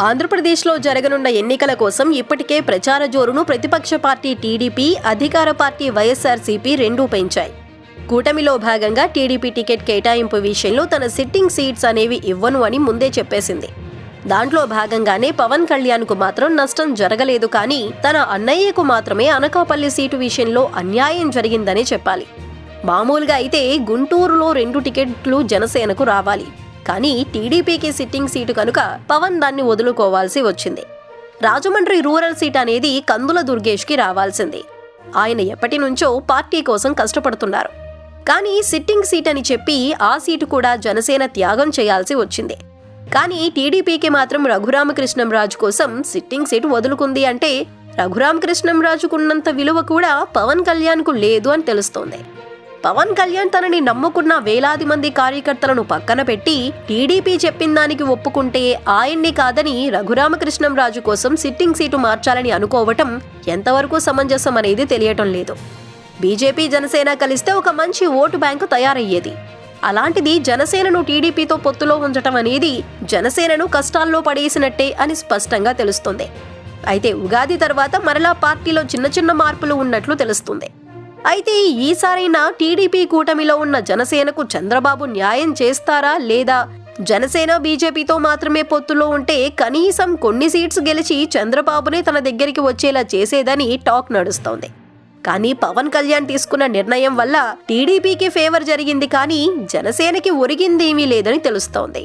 ఆంధ్రప్రదేశ్లో జరగనున్న ఎన్నికల కోసం ఇప్పటికే ప్రచార జోరును ప్రతిపక్ష పార్టీ టీడీపీ అధికార పార్టీ వైఎస్ఆర్సీపీ రెండూ పెంచాయి. కూటమిలో భాగంగా టీడీపీ టికెట్ కేటాయింపు విషయంలో తన సిట్టింగ్ సీట్స్ అనేవి ఇవ్వను అని ముందే చెప్పేసింది. దాంట్లో భాగంగానే పవన్ కళ్యాణ్కు మాత్రం నష్టం జరగలేదు కానీ తన అన్నయ్యకు మాత్రమే అనకాపల్లి సీటు విషయంలో అన్యాయం జరిగిందనే చెప్పాలి. మామూలుగా అయితే గుంటూరులో రెండు టికెట్లు జనసేనకు రావాలి. కానీ టీడీపీకి సిట్టింగ్ సీటు కనుక పవన్ దాన్ని వదులుకోవాల్సి వచ్చింది. రాజమండ్రి రూరల్ సీట్ అనేది కందుల దుర్గేష్కి రావాల్సింది. ఆయన ఎప్పటి నుంచో పార్టీ కోసం కష్టపడుతున్నారు. కానీ సిట్టింగ్ సీట్ అని చెప్పి ఆ సీటు కూడా జనసేన త్యాగం చేయాల్సి వచ్చింది. కానీ టీడీపీకి మాత్రం రఘురామకృష్ణంరాజు కోసం సిట్టింగ్ సీటు వదులుకుంది అంటే రఘురామకృష్ణంరాజుకున్నంత విలువ కూడా పవన్ కళ్యాణ్కు లేదు అని తెలుస్తోంది. పవన్ కళ్యాణ్ తనని నమ్ముకున్న వేలాది మంది కార్యకర్తలను పక్కన పెట్టి టీడీపీ చెప్పిన దానికి ఒప్పుకుంటే ఆయన్ని కాదని రఘురామకృష్ణంరాజు కోసం సిట్టింగ్ సీటు మార్చాలని అనుకోవటం ఎంతవరకు సమంజసం అనేది తెలియటం లేదు. బీజేపీ జనసేన కలిస్తే ఒక మంచి ఓటు బ్యాంకు తయారయ్యేది. అలాంటిది జనసేనను టీడీపీతో పొత్తులో ఉంచటం అనేది జనసేనను కష్టాల్లో పడేసినట్టే అని స్పష్టంగా తెలుస్తుంది. అయితే ఉగాది తర్వాత మరలా పార్టీలో చిన్న చిన్న మార్పులు ఉన్నట్లు తెలుస్తుంది. అయితే ఈసారైనా టీడీపీ కూటమిలో ఉన్న జనసేనకు చంద్రబాబు న్యాయం చేస్తారా లేదా? జనసేన బీజేపీతో మాత్రమే పొత్తులో ఉంటే కనీసం కొన్ని సీట్స్ గెలిచి చంద్రబాబునే తన దగ్గరికి వచ్చేలా చేసేదని టాక్ నడుస్తోంది. కానీ పవన్ కళ్యాణ్ తీసుకున్న నిర్ణయం వల్ల టీడీపీకి ఫేవర్ జరిగింది కానీ జనసేనకి ఒరిగిందేమీ లేదని తెలుస్తోంది.